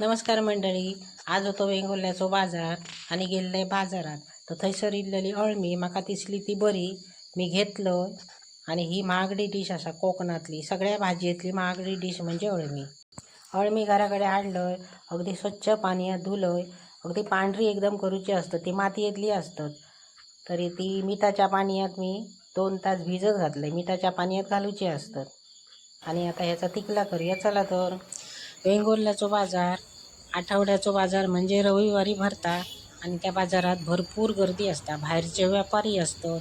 नमस्कार मंडळी आज होतो वेंगुर्ल्याचो बाजार आणि गेल्ले बाजारात. तर थंयसर इल्लेली अळमी म्हाका दिसली ती बरी. मी घेतलो आणि ही महागडी डिश असा कोकणातली सगळ्या भाजयेतली महागडी डिश म्हणजे अळमी. अळमी घराकडे हाडलंय अगदी स्वच्छ पाण्यात धुलय. अगदी पांढरी एकदम करूची असतं ती मातयेतली असतात तरी ती मिठाच्या पाण्यात मी दोन तास भिजत घातले मिठाच्या पाण्यात घालूची असतात आणि आता ह्याचा तिकला करूया चला तर. वेंगुर्ल्याचा बाजार आठवड्याचा बाजार म्हणजे रविवारी भरता आणि त्या बाजारात भरपूर गर्दी असता. बाहेरचे व्यापारी असतं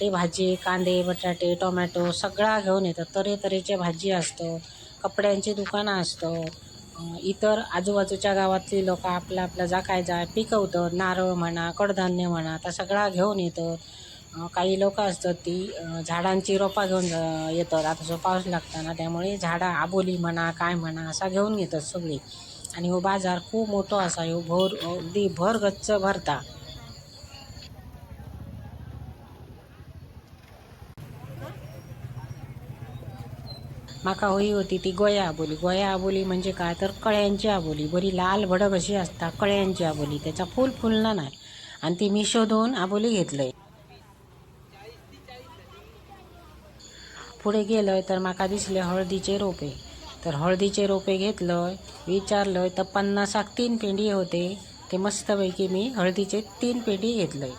ते भाजी कांदे बटाटे टोमॅटो सगळा घेऊन येतात. तऱ्हेतऱ्हेचे भाजी असतं कपड्यांची दुकानं असतं इतर आजूबाजूच्या गावातली लोक आपला आपला जा काय जा पिकवतं नारळ म्हणा कडधान्य म्हणा तर सगळा घेऊन येतं. काही लोक असतात ती झाडांची रोपा घेऊन येतात. आता जो पाऊस लागताना त्यामुळे झाडं आबोली म्हणा काय म्हणा असा घेऊन येतात सगळी. आणि हो बाजार खूप मोठो असा ह्यो भर अगदी भर गच्च भरता. माका होई होती ती गोया आबोली. गोया आबोली म्हणजे काय? तर कळ्यांची आबोली. बरी लाल भडक अशी असता कळ्यांची आबोली. त्याचा फुल फुलना नाही. आणि ती मी शोधून आबोली घेतलंय. पुढे गेलोय तर माका दिसले हळदीचे रोपे. तर हळदीचे रोपे घेतलंय विचारलंय तर पन्नासाक तीन पेंडी होते. ते मस्तपैकी मी हळदीचे तीन पेंडी घेतलंय.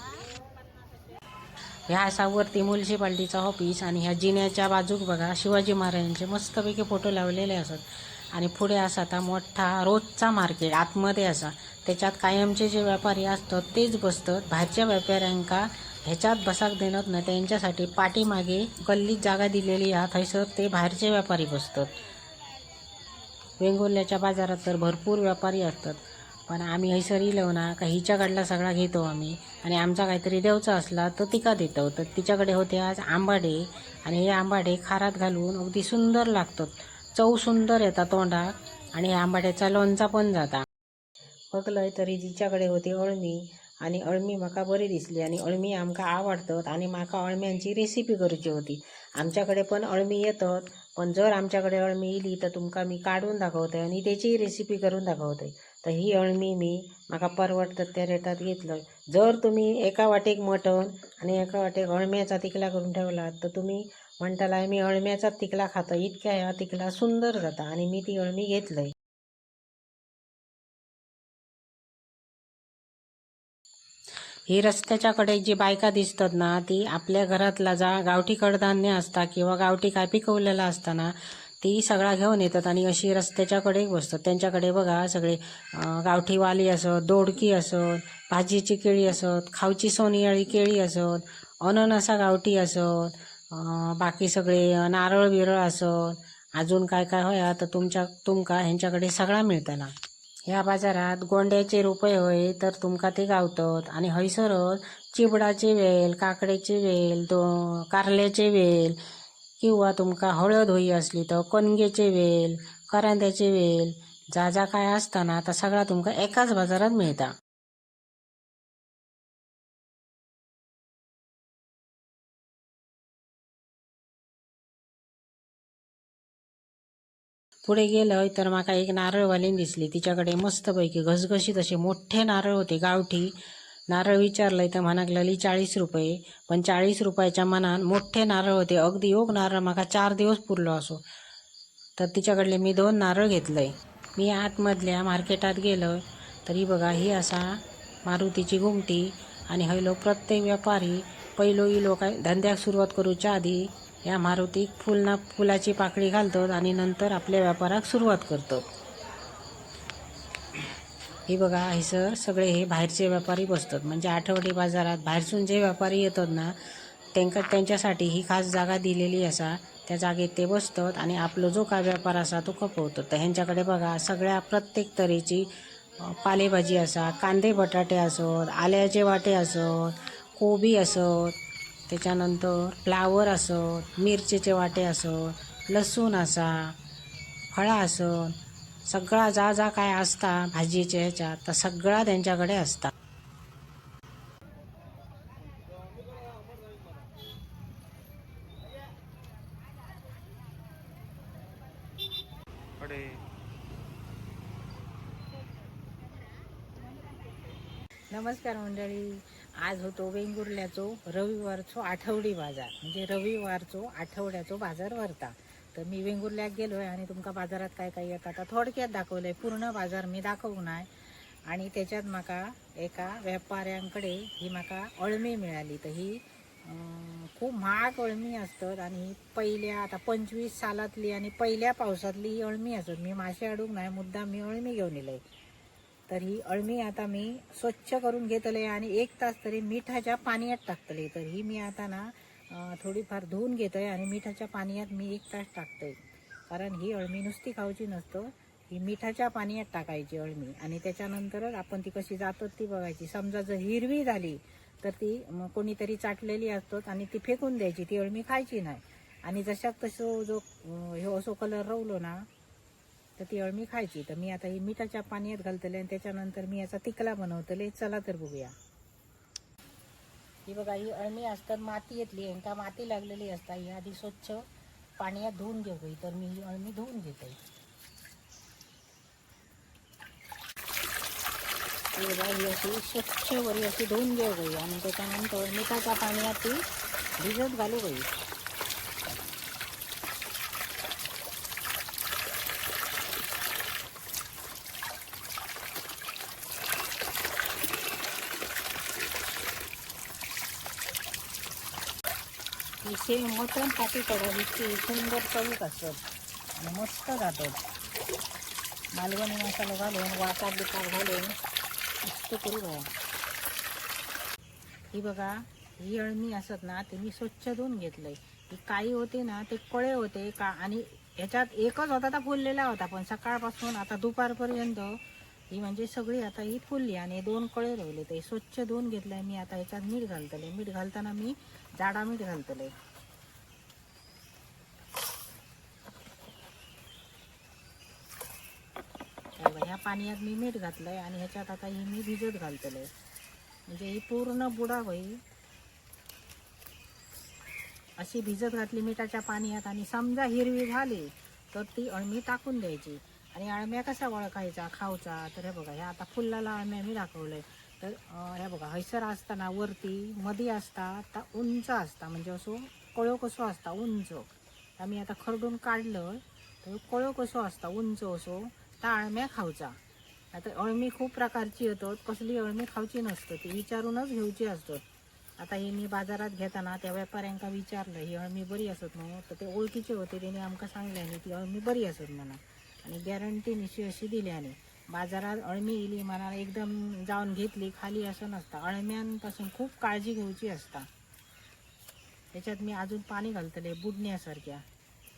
ह्या असा वरती म्युन्सिपाल्टीचा ऑफिस आणि ह्या जिन्याच्या बाजूक बघा शिवाजी महाराजांचे मस्तपैकी फोटो लावलेले असत. आणि पुढे असा आता मोठा रोजचा मार्केट आतमध्ये असा. त्याच्यात कायमचे जे व्यापारी असतात तेच बसतात. बाहेरच्या व्यापाऱ्यांका ह्याच्यात बसाक देणत नाही त्यांच्यासाठी पाठीमागे गल्लीत जागा दिलेली हा थंयसर ते बाहेरचे व्यापारी बसतात. वेंगुर्ल्याच्या बाजारात तर भरपूर व्यापारी असतात. पण आम्ही हैसर इलो ना का हिच्याकडला सगळा घेतो आम्ही. आणि आमचा काहीतरी देवचा असला तर तिका देतो. तर तिच्याकडे होते आज आंबाडे. आणि हे आंबाडे खारात घालून अगदी सुंदर लागतात. चव सुंदर येतात तोंडात. आणि ह्या आंबाड्याचा लोणचा पण जाता. बघलं तरी जिच्याकडे होती अळमी. आणि अळमी म्हाका बरी दिसली आणि अळमी आमकां आवडटात आणि म्हाका अळम्यांची रेसिपी करूची होती. आमच्याकडे पण अळमी येतात पण जर आमच्याकडे अळमी इली तर तुमकां मी काढून दाखवते आणि त्याची रेसिपी करून दाखवते तर ही अळमी मी म्हाका परवडतात त्या रेटात घेतलं जर तुम्ही एका वाटेक मटण आणि एका वाटेक अळम्याचा तिकला करून ठेवलात तर तुम्ही म्हणताला मी अळम्याचाच तिकला खातो इतक्या ह्या तिकला सुंदर जाता आणि मी ती अळमी घेतलंय. ही रस्त्याच्याकडे जी बायका दिसतात ना ती आपल्या घरातला जा गावठी कडधान्य असता किंवा गावठी काय पिकवलेला असताना ती सगळा घेऊन येतात आणि अशी रस्त्याच्या कडेक बसतात. त्यांच्याकडे बघा सगळे गावठी वाली असत दोडकी असत भाजीची केळी असत खावची सोनियाळी केळी असत अननसा गावठी असत बाकी सगळे नारळ बिरळ असत. अजून काय काय होया तर तुमच्या तुमका ह्यांच्याकडे सगळा मिळताना. ह्या बाजारात गोंड्याचे रुपये होय तर तुमका ते गावतत. आणि हयसरच चिबडाचे वेल काकड्याचे वेल दो कारल्याचे वेल किंवा तुमका हळद होई असली तर कणगेचे वेल करांद्याचे वेल जा जा काय असताना तर सगळा तुमका एकाच बाजारात मिळता. पुढे गेलं तर माका एक नारळवालीन दिसली. तिच्याकडे मस्तपैकी घसघशीत असे मोठे नारळ होते. गावठी नारळ विचारलं तर म्हणाक लागली चाळीस रुपये. पण चाळीस रुपयाच्या मनान मोठे नारळ होते. अगदी योग नारळ माका चार दिवस पुरलो असो. तर तिच्याकडले मी दोन नारळ घेतलंय. मी आतमधल्या मार्केटात गेलो तरी बघा ही असा मारुतीची गुमटी आणि हयलो प्रत्येक व्यापारी पहिलो इलो काय धंद्याक सुरुवात करूच्या आधी या मारुतीक फुलना फुलाची पाकळी घालतात आणि नंतर आपल्या व्यापाराक सुरुवात करतात. हे बघा हैसर सगळे हे बाहेरचे व्यापारी बसतात. म्हणजे आठवडी बाजारात बाहेरसून जे व्यापारी येतात ना त्यांना त्यांच्यासाठी ही खास जागा दिलेली असा. त्या जागेत ते बसतात आणि आपलो जो काय व्यापार असा तो खपवतात. तर ह्यांच्याकडे बघा सगळ्या प्रत्येक तऱ्हेची पालेभाजी असा कांदे बटाटे असत आल्याचे वाटे असत कोबी असत त्याच्यानंतर फ्लावर असत मिरचीचे वाटे असत लसूण असा फळं असत. सगळा जा जा काय असता भाजीच्या ह्याच्यात तर सगळा त्यांच्याकडे असता. नमस्कार मंडळी. आज होतो वेंगुर्ल्याचो रविवारचो आठवडी बाजार. म्हणजे रविवारचो आठवड्याचो बाजार भरता. तर मी वेंगुर्ल्याक गेलोय आणि तुमका बाजारात काय काय येता आता थोडक्यात दाखवलंय. पूर्ण बाजार मी दाखवू नाय आणि त्याच्यात म्हाका एका व्यापाऱ्यांकडे ही म्हाका अळमी मिळाली. तर ही खूप महाग अळमी असतात आणि ही पहिल्या आता पंचवीस सालातली आणि पहिल्या पावसातली ही अळमी असत मी मासे अडूक नाही मुद्दा मी अळमी घेऊन येलय तर ही अळमी आता मी स्वच्छ करून घेतले आणि एक तास तरी मिठाच्या पाण्यात टाकतले तर ही मी आता ना थोडीफार धुवून घेतोय आणि मिठाच्या पाण्यात मी एक तास टाकतोय. कारण ही अळमी नुसती खाऊची नसतो ही मिठाच्या पाण्यात टाकायची अळमी. आणि त्याच्यानंतरच आपण ती कशी जातो ती बघायची. समजा जर हिरवी झाली तर ती कोणीतरी चाटलेली असतो आणि ती फेकून द्यायची. ती अळमी खायची नाही. आणि जशाक तसं जो ह्यो असो कलर रवलो ना तर ती अळमी खायची. तर मी आता ही मिठाच्या पाण्यात घालतले आणि त्याच्यानंतर मी याचा तिकला बनवतले. चला तर बघूया. ही बघा ही अळमी असतात माती येतली यांका माती लागलेली असता ही आधी स्वच्छ पाण्यात धुवून घेऊ तर मी ही अळमी धुवून घेते. बघा ही अशी स्वच्छ वरी अशी धुवून घेऊ गई आणि त्याच्यानंतर मिठाच्या पाण्यात ती भिजत घालू गई ही मटण पाठी पडत इतकी सुंदर चवीक असतात. आणि मस्त जातात मालवणी मसाला घालून वाटा बिकार घालून मस्त करू बघा ही बघा ही अळमी असत ना ते मी स्वच्छ धुवून घेतलंय. ही काही होते ना ते कळे होते का आणि ह्याच्यात एकच होता तर फुललेला होता पण सकाळपासून आता दुपारपर्यंत ही म्हणजे सगळी आता ही फुलली आणि दोन कळे राहिले. ते स्वच्छ धुवून घेतलंय मी आता ह्याच्यात मीठ घालतले मीठ घालताना मी जाडा मीठ घालतले हे बघ, ह्या पाण्यात मी मीठ घातलं आहे आणि ह्याच्यात आता ही मी भिजत घालतले म्हणजे ही पूर्ण बुडा होईल अशी भिजत घातली मिठाच्या पाण्यात आणि समजा हिरवी झाली तर ती अळमी टाकून द्यायची. आणि अळम्या कशा ओळखायचा खाऊचा. तर हे बघा ह्या आता फुलाला अळम्या मी दाखवलंय. तर हे बघा हैसर असताना वरती मध्ये असता आता उंच असता. म्हणजे असो कळो कसो असता उंच. आम्ही आता खरडून काढलं तर कळो कसो असता उंच असो. अळम्या खाऊचा आता अळमी खूप प्रकारची येतात. कसली अळमी खाऊची नसतं. ती विचारूनच घेऊची असतात आता हे मी बाजारात घेताना त्या व्यापाऱ्यांका विचारलं ही अळमी बरी असत म्हणून. तर ते ओळखीचे होते. त्याने आमकां सांगले आणि ती अळमी बरी असत म्हणा. आणि गॅरंटी निशी अशी दिली आणि बाजारात अळमी इली म्हणा एकदम जाऊन घेतली खाली असं नसतं. अळम्यांपासून खूप काळजी घेवची असता. त्याच्यात मी अजून पाणी घालतले बुडण्यासारख्या.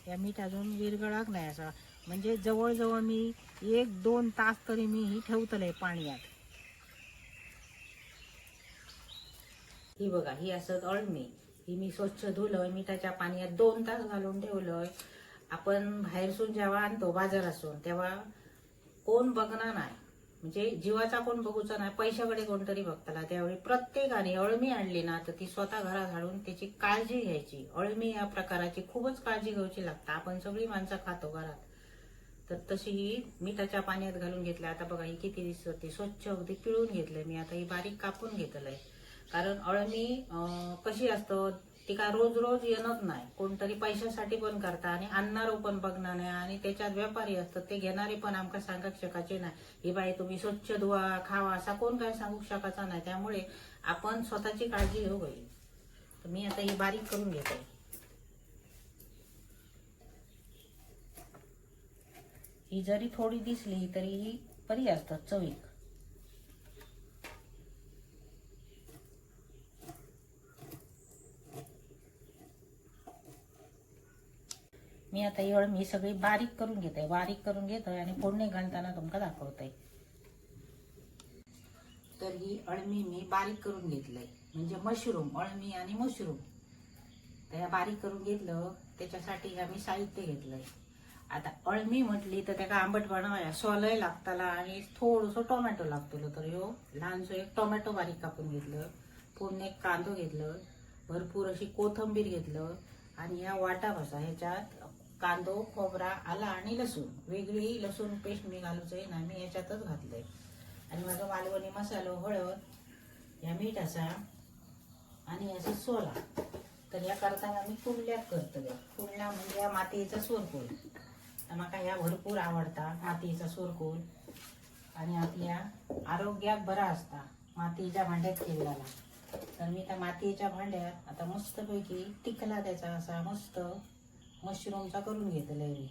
या मीठ अजून विरगळाक नाही असा. म्हणजे जवळजवळ मी एक दोन तास तरी मी ही ठेवतले पाण्यात. ही बघा ही असत अळमी ही मी स्वच्छ धुलंय मिठाच्या पाण्यात दोन तास घालून ठेवलंय. आपण बाहेरसून जेव्हा आणतो बाजारातून तेव्हा कोण बघणार नाही. म्हणजे जीवाचा कोण बघूचा नाही पैशाकडे कोणतरी बघताला. त्यावेळी प्रत्येकाने अळमी आणली ना तर ती स्वतः घरात घालून त्याची काळजी घ्यायची. अळमी या प्रकाराची खूपच काळजी घ्यायची लागतं. आपण सगळी माणसं खातो घरात. तर तशी ही मिठाच्या पाण्यात घालून घेतलं आता बघा ही किती दिसत. ती स्वच्छ अगदी पिळून घेतलंय मी. आता ही बारीक कापून घेतलंय. कारण अळमी कशी असतं ती काय रोज रोज येणत नाही. कोणतरी पैशासाठी पण करता आणि आणणारो पण बघणार नाही. आणि त्याच्यात व्यापारी असतात ते घेणारे पण आमका सांगत शकायचे नाही. ही बाई तुम्ही स्वच्छ धुवा खावा असा कोण काय सांगू शकायचा नाही. त्यामुळे आपण स्वतःची काळजी घेऊ गई तर मी आता ही बारीक करून घेते. ही जरी थोडी दिसली तरी ही बरी असतात चवीक मी आता ही मी सगळी बारीक करून घेते बारीक करून घेतोय आणि फोडणी घालताना तुमका दाखवते. तर ही अळमी मी बारीक करून घेतलंय. म्हणजे मशरूम अळमी आणि मशरूम. तर ह्या बारीक करून घेतलं त्याच्यासाठी ह्या मी साहित्य घेतलंय. आता अळमी म्हटली तर त्याका आंबट बनवाया सोलय लागताला आणि थोडंसं टोमॅटो लागतो तर ह्यो ल्हानसो एक टोमॅटो बारीक कापून घेतलं पूर्ण एक कांदो घेतलं भरपूर अशी कोथंबीर घेतलं आणि ह्या वाटा बसा ह्याच्यात कांदो खोबरा आला आणि लसूण. वेगळी लसूण पेस्ट मी घालूचंय ना मी ह्याच्यातच घातलंय. आणि माझा मालवणी मसालो हळद ह्या मीठ असा आणि असं सोला. तर या करताना मी कुंडल्यात करतले कुंडला म्हणजे या मातयेचा सोरकोल तर म्हाका ह्या भरपूर आवडता. मातयेचा सुरकूल. आणि आपल्या आरोग्याक बरा असता. मातयेच्या भांड्यात केलेला. तर मी त्या मातयेच्या भांड्यात आता मस्तपैकी टिकला त्याचा असा मस्त मशरूमचा करून घेतले मी.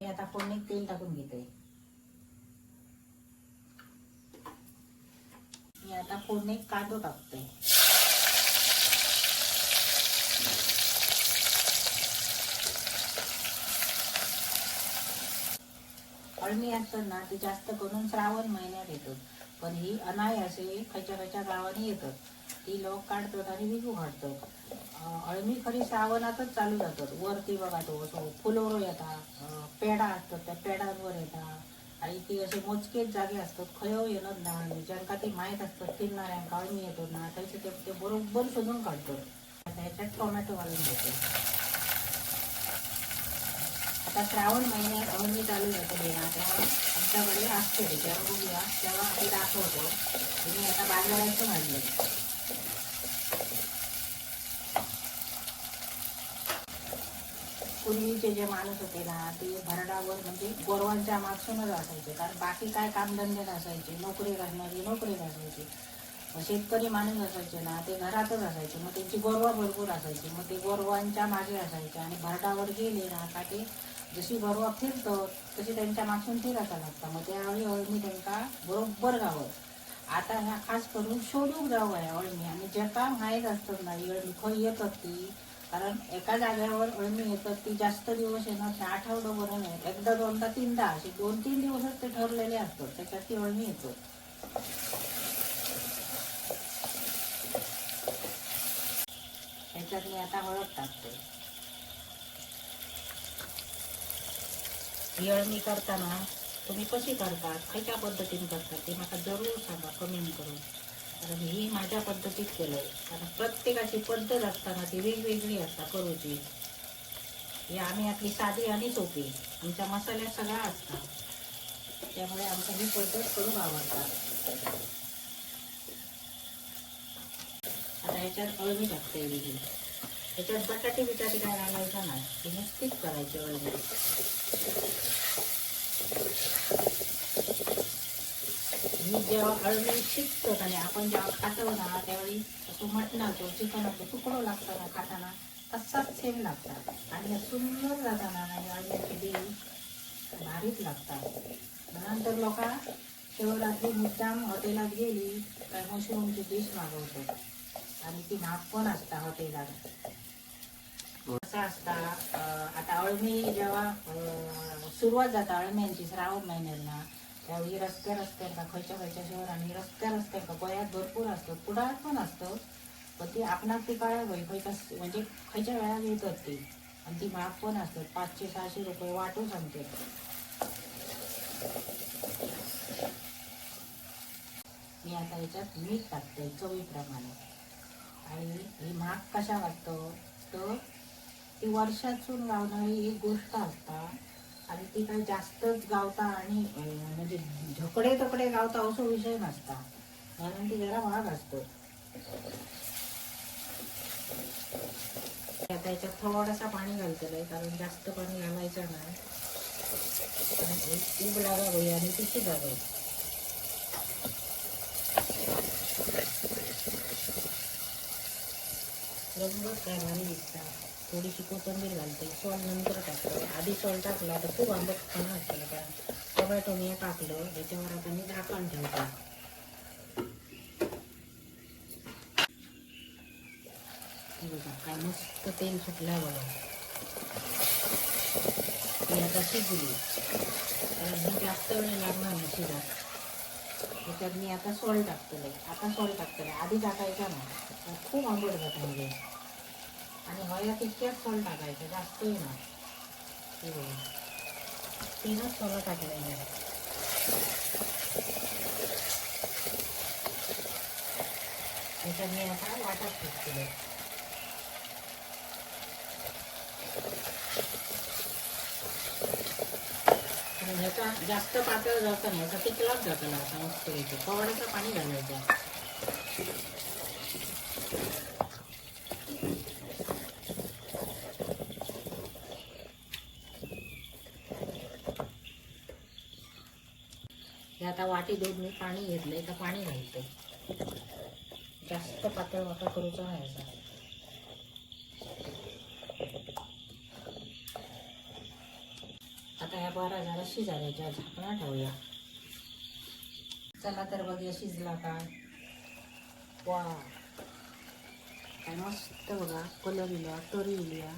मी आता फोडणीत तेल टाकून घेते. मी आता फोडणीत कांदो टाकते. अळमी असतात ना ती जास्त करून श्रावण महिन्यात येतात पण ही अनाय असे खयच्या खयच्या गावांनी येतात. ती लोक काढतात आणि विकू काढतात. अळमी खरी श्रावणातच चालू जातात. वरती बघा तो असो फुलोरो येतात पेडा असतात त्या पेडांवर येतात आणि ती असे मोजकेच जागे असतात. खयो येणार ना आणि ज्यांका ती माहीत असतात फिरणाऱ्यांका अळमी येतात ना त्याचे ते ते बरोबर शोधून काढतात. त्याच्यात ह्याच्यात टोमॅटो घालून देतात आता श्रावण महिन्यात अवनी चालू होते देवा तेव्हा आमच्याकडे असते जेव्हा बघूया तेव्हा आम्ही दाखवतो. तुम्ही आता बाजारायचं घाललं पूर्वीचे जे माणूस होते ना ते भरडावर म्हणजे गोरवांच्या मागसूनच असायचे. कारण बाकी काय कामधंदे नसायचे नोकरी करणारी नोकरी नसायची. मग शेतकरी माणूस असायचे ना ते घरातच असायचे. मग त्यांची गोरवा भरपूर असायची. मग ते गोरवांच्या मागे असायचे आणि भरडावर गेले ना का ते जशी गोरवा फिरतो तशी त्यांच्या मागसून फिरायचा लागतं मग त्यावेळी अळमी त्यांका बरोबर गावत आता ह्या खास करून शोधूक जाऊ आहे अळमी आणि ज्याका माहीत असतात ना ही अळमी खंय येतात ती कारण एका जाग्यावर अळमी येतात ती जास्त दिवस येणार नाही. आठवडाभर नाही. एकदा दोनदा तीनदा असे दोन तीन दिवसच ते ठरलेले असतात. त्याच्यात ती अळमी येतात ह्याच्यात मी आता हळद टाकते. ही अळमी करताना तुम्ही कशी करतात? खयच्या पद्धतीने करतात? ते मला जरूर सांगा कमेंट करून. कारण ही माझ्या पद्धतीत केलं आहे कारण प्रत्येकाची पद्धत असताना ती वेगवेगळी असता करूची. ही आम्ही आपली साधी आणि सोपी. आमच्या मसाल्या सगळा असतात. त्यामुळे आमचं ही पद्धत करून आवडतात. आता ह्याच्यात अळमी टाकते वेगळी त्याच्यात बटाटे बिटाटे काय घालायचा नाही. ते नुसतीच करायची अळमी मी जेव्हा अळमी शिकतो आणि आपण जेव्हा खातो ना त्यावेळी तो मटणाचो चिकनाचो तुकडो लागतो ना खाताना तसाच सेम लागतात. आणि सुंदर जाताना नाही अळण्याची देव भारीच लागतात. नंतर लोक शिवरात्री मुद्दाम हॉटेलात गेली काय मशरूमची डिश मागवतो. आणि ती महाग पण असता हॉटेलात. असं असता आता अळमी जेव्हा सुरुवात जाता अळम्यांची श्रावण महिन्यांना त्यावेळी रस्त्या रस्त्यांका खयच्या खयच्या शहरांनी रस्त्या रस्त्यांका गोयात भरपूर असतं कुडाळ पण असतं पण ती आपणाक ती काय होई खयच्या म्हणजे खयच्या वेळात येतात ती आणि ती महाग पण असतात पाचशे सहाशे रुपये वाटू सांगते. मी आता याच्यात मीठ टाकते चवीप्रमाणे. आणि ही महाग कशा वाटतं? तर ती वर्षातून गावणारी एक गोष्ट असता. आणि ती काही जास्तच गावता आणि म्हणजे झकडे तकडे गावता असो विषय नसता. म्हणून ती जरा महाग असतो. आता याच्यात थोडासा पाणी घालतलंय कारण जास्त पाणी घालायचं नाही. आणि एक उब लागावी आणि ती शिजावी रंगच काय भारी दिसतात थोडीशी कोथिंबीर घालते. सॉल नंतर टाकतो. आधी सॉल्ट टाकला तर खूप आंबटपणा वाटतं कारण टोमॅटो मी टाकलं याच्यावर आता मी झाकण ठेवतो. बघा काय मस्त तेल सुटलं बघा. ती आता शिजली. कारण मी जास्त वेळ लागणार नाही शिजा त्याच्यात मी आता सॉल्ट टाकतले आता सॉल्ट टाकतले आधी टाकायचा ना खूप आंबट जात म्हणजे आणि हया तितक्याच सॉल टाकायचं जास्तही ना. हे बघा. तीनच सॉल टाकले त्याच्यात मी आता वाटत टाकतले ह्याचा जास्त पातळ जातं नाही याचा पिकलाच जातं ना असा मस्त येते पवड्याचं पाणी घालायचं हे आता वाटी दूध मी पाणी घेतलंय तर पाणी घालते जास्त पातळ वाटा करूचा नाही असा आता ह्या बारा झाला शिजायच्या. झाकणा ठेवूया. चला तर बघूया शिजला काय. वा. काय मस्त बघा. कलर इल्या तरी इल्या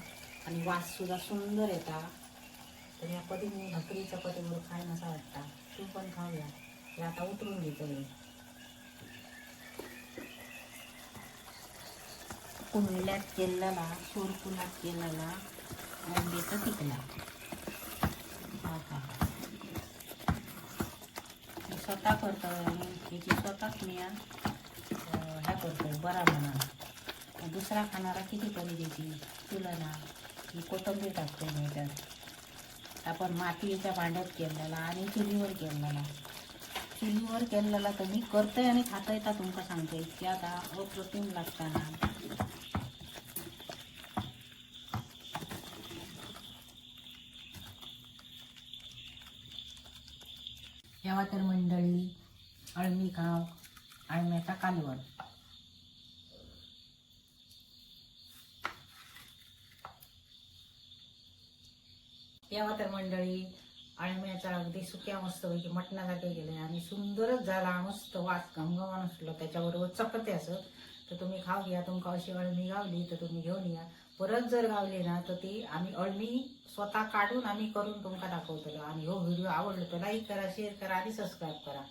आणि वास सुद्धा सुंदर येता. तर या पद्धतीने भाकरी चपातीवर खाय नसा वाटता. तू पण खाऊया. हे आता उतरून घेतो मी कुंडल्यात केलेला सोरकुलात केलेला अंड्याचा टिकला हा स्वतः करतो आणि याची स्वतःच मी अं, ह्या करतो बरा म्हणा दुसरा खाणारा किती कमी देते तुला ना ही कोथिंबीर टाकतो मी त्यात आपण मातीच्या भांड्यात केलेला आणि चुलीवर केलेला चुलीवर केलेला तर मी करतोय आणि खाता येता तुमका सांगते. इतक्या आता अप्रतिम लागताना तेव्हा तर मंडळी अळमी खाव अळम्याचा कालवण. तेव्हा तर मंडळी अळम्याचा अगदी सुक्या मस्त पैकी मटणासारखे गेले आणि सुंदरच झाला मस्त वास घमघमान असलो त्याच्याबरोबर चपते असत तर तुम्ही खाऊ घ्या. तुमका अशी अळमी गावली तर तुम्ही घेऊन या. परत जर गावली ना तर ती आम्ही अळमी स्वतः काढून आम्ही करून तुमका दाखवतलो. आणि हो व्हिडिओ आवडलो तर लाईक करा शेअर करा आणि सबस्क्राईब करा.